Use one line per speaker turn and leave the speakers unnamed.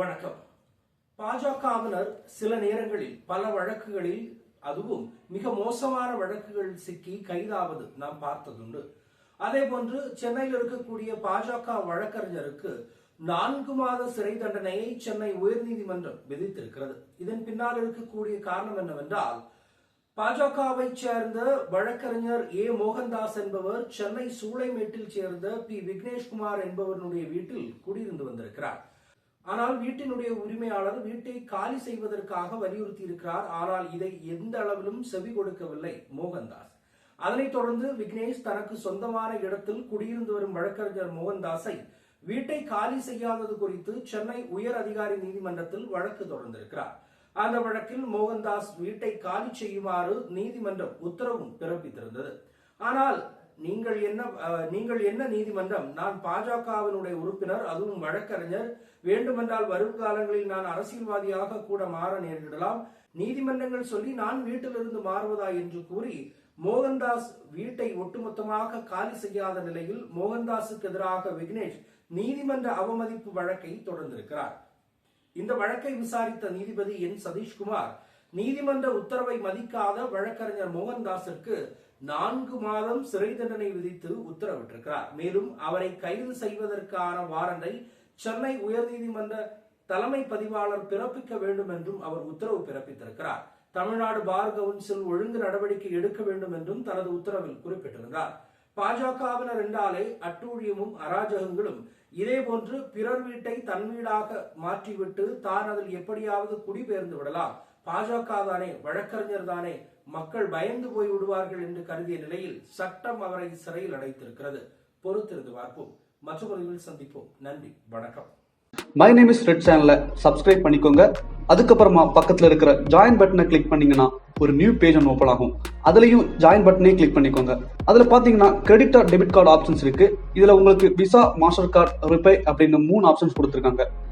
வணக்கம். பாஜகவினர் சில நேரங்களில் பல வழக்குகளில் அதுவும் மிக மோசமான வழக்குகள் சிக்கி கைதாவது நாம் பார்த்ததுண்டு. அதே போன்று சென்னையில் இருக்கக்கூடிய பாஜக வழக்கறிஞருக்கு நான்கு மாத சிறை தண்டனையை சென்னை உயர்நீதிமன்றம் விதித்திருக்கிறது. இதன் பின்னால் இருக்கக்கூடிய காரணம் என்னவென்றால் பாஜகவை சேர்ந்த வழக்கறிஞர் ஏ. மோகன்தாஸ் என்பவர் சென்னை சூளைமேட்டில் சேர்ந்த பி. விக்னேஷ்குமார் என்பவருடைய வீட்டில் குடியிருந்து வந்திருக்கிறார். ஆனால் வீட்டினுடைய உரிமையாளர் வீட்டை காலி செய்வதற்காக வலியுறுத்தி இருக்கிறார் ஆனால் இதை எந்த அளவிலும் செவி கொடுக்கவில்லை மோகன்தாஸ். அதனைத் தொடர்ந்து விக்னேஷ் தனக்கு சொந்தமான இடத்தில் குடியிருந்து வரும் வழக்கறிஞர் மோகன்தாஸை வீட்டை காலி செய்யாதது குறித்து சென்னை உயர் அதிகாரி நீதிமன்றத்தில் வழக்கு தொடர்ந்திருக்கிறார். அந்த வழக்கில் மோகன்தாஸ் வீட்டை காலி செய்யுமாறு நீதிமன்றம் உத்தரவும் பிறப்பித்திருந்தது. ஆனால் நீங்கள் என்ன நீங்கள் என்ன நீதிமன்றம்? நான் பாஜகவினுடைய உறுப்பினர் அதுவும் வழக்கறிஞர். வேண்டுமென்றால் வரும் காலங்களில் நான் அரசியல்வாதியாக கூட மாற நேரிடலாம். நீதிமன்றங்கள் சொல்லி நான் வீட்டிலிருந்து மாறுவதா என்று கூறி மோகன்தாஸ் வீட்டை ஒட்டுமொத்தமாக காலி செய்யாத நிலையில் மோகன்தாஸுக்கு எதிராக விக்னேஷ் நீதிமன்ற அவமதிப்பு வழக்கை தொடர்ந்திருக்கிறார். இந்த வழக்கை விசாரித்த நீதிபதி என். சதீஷ்குமார் நீதிமன்ற உத்தரவை மதிக்காத வழக்கறிஞர் மோகன்தாஸிற்கு நான்கு மாதம் சிறை தண்டனை விதித்து உத்தரவிட்டிருக்கிறார். மேலும் அவரை கைது செய்வதற்கான வாரண்டை சென்னை உயர்நீதிமன்ற தலைமை பதிவாளர் பிறப்பிக்க வேண்டும் என்றும் அவர் உத்தரவு பிறப்பித்திருக்கிறார். தமிழ்நாடு பார் கவுன்சில் ஒழுங்கு நடவடிக்கை எடுக்க வேண்டும் என்றும் தனது உத்தரவில் குறிப்பிட்டிருந்தார். பாஜகவினர் என்றாலே அட்டூழியமும் அராஜகங்களும் இதேபோன்று பிறர் வீட்டை தன் வீடாக மாற்றிவிட்டு தான் அதில் எப்படியாவது குடிபெயர்ந்து விடலாம். பாஜக தானே வழக்கறிஞர் தானே மக்கள் பயந்து போய் விடுவார்கள் என்று கருதிய நிலையில் சட்டம் அவரை சிறையில் அடைத்திருக்கிறது. பொறுத்திருந்து பார்ப்போம். மற்றொரு சந்திப்போம். நன்றி. வணக்கம்.
மை நேம் இஸ் ரெட் சேனலை சப்ஸ்கிரைப் பண்ணிக்கோங்க. அதுக்கப்புறமா பக்கத்தில் இருக்கிற ஜாயின் பட்டனை கிளிக் பண்ணீங்கன்னா ஒரு நியூ பேஜ் ஒன்று ஓப்பன் ஆகும். அதுலயும் ஜாயின் பட்டனே கிளிக் பண்ணிக்கோங்க. அதுல பாத்தீங்கன்னா credit or debit card options இருக்கு. இதுல உங்களுக்கு விசா மாஸ்டர் கார்டு ரிப்பே அப்படின்னு மூணு ஆப்ஷன்ஸ் கொடுத்துருக்காங்க.